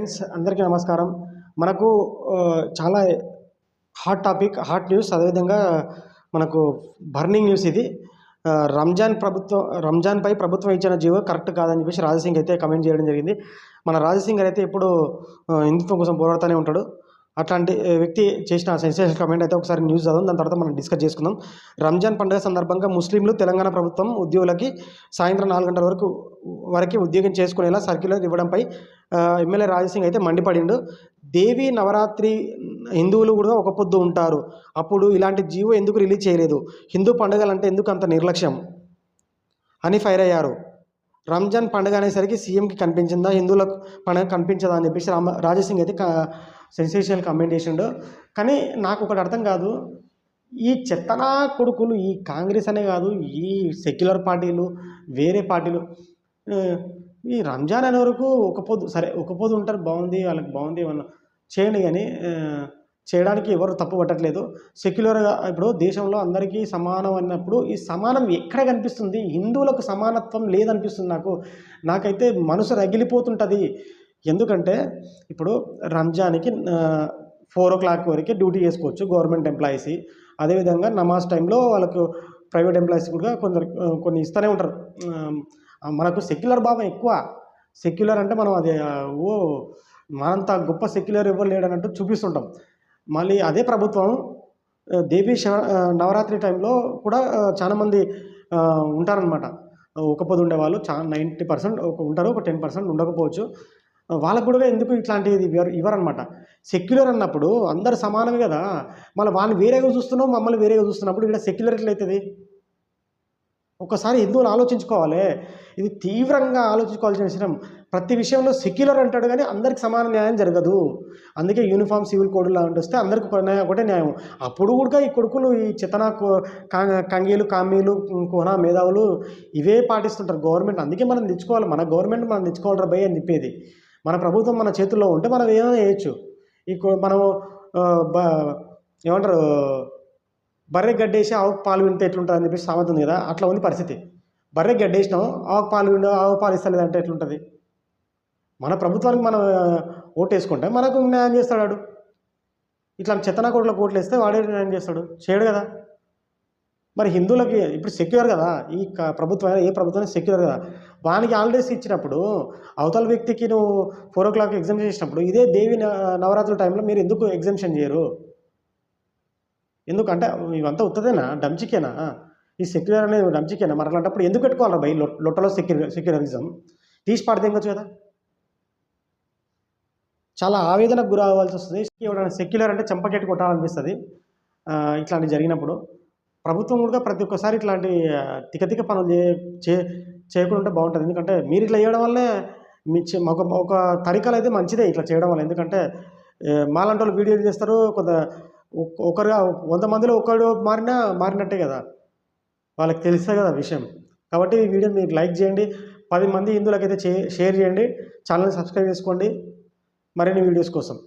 Friends అందరికీ నమస్కారం. మనకు చాలా హాట్ టాపిక్ హాట్ న్యూస్ అదేవిధంగా మనకు బర్నింగ్ న్యూస్ ఇది. రంజాన్ ప్రభుత్వం రంజాన్పై ప్రభుత్వం ఇచ్చిన జీవో కరెక్ట్ కాదని చెప్పేసి రాజసింగ్ అయితే కమెంట్ చేయడం జరిగింది. మన రాజసింగ్ అయితే ఎప్పుడు హిందుత్వం కోసం పోరాడుతూనే ఉంటాడు. అట్లాంటి వ్యక్తి చేసిన సెన్సేషన్ కమెంట్ అయితే ఒకసారి న్యూస్ చదవం దాని తర్వాత మనం డిస్కస్ చేసుకుందాం. రంజాన్ పండుగ సందర్భంగా ముస్లింలు తెలంగాణ ప్రభుత్వం ఉద్యోగులకి సాయంత్రం నాలుగు గంటల వరకు వరకు ఉద్యోగం చేసుకునేలా సర్క్యులర్ ఇవ్వడంపై ఎమ్మెల్యే రాజసింగ్ అయితే మండిపడిండు. దేవి నవరాత్రి హిందువులు కూడా ఒక పొద్దు ఉంటారు. అప్పుడు ఇలాంటి జీవో ఎందుకు రిలీజ్ చేయలేదు? హిందూ పండుగలు అంటే ఎందుకు అంత నిర్లక్ష్యం? అని ఫైర్ అయ్యారు. రంజాన్ పండుగ అనేసరికి సీఎంకి కనిపించిందా? హిందువులకు పండుగ కనిపించదా? అని చెప్పేసి రామ రాజసింగ్ అయితే సెన్సేషనల్ కమెంట్ చేసిండు. కానీ నాకు ఒకటి అర్థం కాదు. ఈ చెత్తనా కొడుకులు ఈ కాంగ్రెస్ అనే కాదు ఈ సెక్యులర్ పార్టీలు వేరే పార్టీలు ఈ రంజాన్ అనే వరకు ఒక పొద్దు సరే ఒక పొద్దు ఉంటారు బాగుంది వాళ్ళకి బాగుంది ఏమన్నా చేయండి కానీ చేయడానికి ఎవరు తప్పు పట్టట్లేదు. సెక్యులర్గా ఇప్పుడు దేశంలో అందరికీ సమానం అన్నప్పుడు ఈ సమానం ఎక్కడ కనిపిస్తుంది? హిందువులకు సమానత్వం లేదనిపిస్తుంది నాకు. నాకైతే మనసు రగిలిపోతుంటుంది. ఎందుకంటే ఇప్పుడు రంజాన్కి ఫోర్ ఓ క్లాక్ వరకు డ్యూటీ చేసుకోవచ్చు గవర్నమెంట్ ఎంప్లాయీస్. అదేవిధంగా నమాజ్ టైంలో వాళ్ళకు ప్రైవేట్ ఎంప్లాయీస్ కూడా కొందరు కొన్ని ఇస్తూనే ఉంటారు. మనకు సెక్యులర్ భావం ఎక్కువ. సెక్యులర్ అంటే మనం అది ఓ మనంత గొప్ప సెక్యులర్ ఎవరు లేడన్నట్టు చూపిస్తుంటాం. మళ్ళీ అదే ప్రభుత్వం దేవీ శవ నవరాత్రి టైంలో కూడా చాలామంది ఉంటారనమాట ఒక పొద్దు ఉండేవాళ్ళు చాలా నైంటీ పర్సెంట్ ఒక ఉంటారు ఒక టెన్ పర్సెంట్ ఉండకపోవచ్చు. వాళ్ళకు కూడా ఎందుకు ఇట్లాంటిది? ఇవ్వరు ఇవ్వరనమాట సెక్యులర్ అన్నప్పుడు అందరు సమానమే కదా. మళ్ళీ వాళ్ళు వేరేగా చూస్తున్నాం మమ్మల్ని వేరేగా చూస్తున్నప్పుడు ఇక్కడ సెక్యులర్ ఎట్లయితుంది ఒకసారి హిందువులు ఆలోచించుకోవాలి. ఇది తీవ్రంగా ఆలోచించుకోవాల్సిన విషయం. ప్రతి విషయంలో సెక్యులర్ అంటాడు కానీ అందరికి సమాన న్యాయం జరగదు. అందుకే యూనిఫామ్ సివిల్ కోడ్ లాంటి వస్తే అందరికి న్యాయం- ఒకటే న్యాయం. అప్పుడు కూడా ఈ కొడుకులు ఈ చితనా కో- కా- కంగీలు కామీలు కోనా మేధావులు ఇవే పాటిస్తుంటారు. గవర్నమెంట్ అందుకే మనం తెచ్చుకోవాలి. మన గవర్నమెంట్ మనం తెచ్చుకోవాలరా భయ్ అని చెప్పేది. మన ప్రభుత్వం మన చేతుల్లో ఉంటే మనం ఏమైనా చేయొచ్చు. ఈ మనము ఏమంటారు బర్రె గడ్డేసి ఆవు పాలు వింటే ఎట్లుంటుంది అని చెప్పేసి సామెత ఉంది కదా అట్లా ఉంది పరిస్థితి. బర్రె గడ్డేసినాం ఆవు పాలు విండు ఆవు పాలు ఇస్తలేదు అంటే ఎట్లుంటుంది? మన ప్రభుత్వానికి మనం ఓటు వేసుకుంటే మనకు న్యాయం చేస్తాడు వాడు. ఇట్లా చెత్తనా కోట్లకు ఓట్లు వేస్తే వాడే న్యాయం చేస్తాడు. చేయడు కదా? మరి హిందువులకి ఇప్పుడు సెక్యూర్ కదా ఈ ప్రభుత్వం అయినా ఏ ప్రభుత్వం సెక్యూర్ కదా. వానికి హాలిడేస్ ఇచ్చినప్పుడు అవతల వ్యక్తికి నువ్వు ఫోర్ ఓ క్లాక్ ఎగ్జామ్ చేసినప్పుడు ఇదే దేవి నవరాత్రుల టైంలో మీరు ఎందుకు ఎగ్జామ్షన్ చేయరు? ఎందుకంటే ఇవంతా ఉత్తదేనా? డంచికేనా? ఈ సెక్యులర్ అనేది డంచికేనా? మరి అలాంటప్పుడు ఎందుకు పెట్టుకోవాలి భయ్? లొట్టలో సెక్యులర్ సెక్యులరిజం. తీసి పాడితే కదా చాలా ఆవేదనకు గురి అవ్వాల్సి వస్తుంది. ఎవరైనా సెక్యులర్ అంటే చెంపకెట్టి కొట్టాలనిపిస్తుంది. ఇట్లాంటివి జరిగినప్పుడు. ప్రభుత్వం కూడా ప్రతి ఒక్కసారి ఇట్లాంటి తికతిక పనులు చే చే- చేయకుండా ఉంటే బాగుంటుంది. ఎందుకంటే మీరు ఇట్లా చేయడం వల్లే మీ ఒక ఒక తరికలు అయితే మంచిదే ఇట్లా చేయడం వల్ల. ఎందుకంటే మాలాంటి వాళ్ళు వీడియోలు చేస్తారు కొంత ఒకరుగా వంద మందిలో ఒకడు మారినా మారినట్టే కదా. వాళ్ళకి తెలుస్తుంది కదా విషయం. కాబట్టి ఈ వీడియో మీరు లైక్ చేయండి. పది మంది హిందువులకైతే చే షేర్ చేయండి. ఛానల్ని సబ్స్క్రైబ్ చేసుకోండి. మరిన్ని వీడియోస్ కోసం.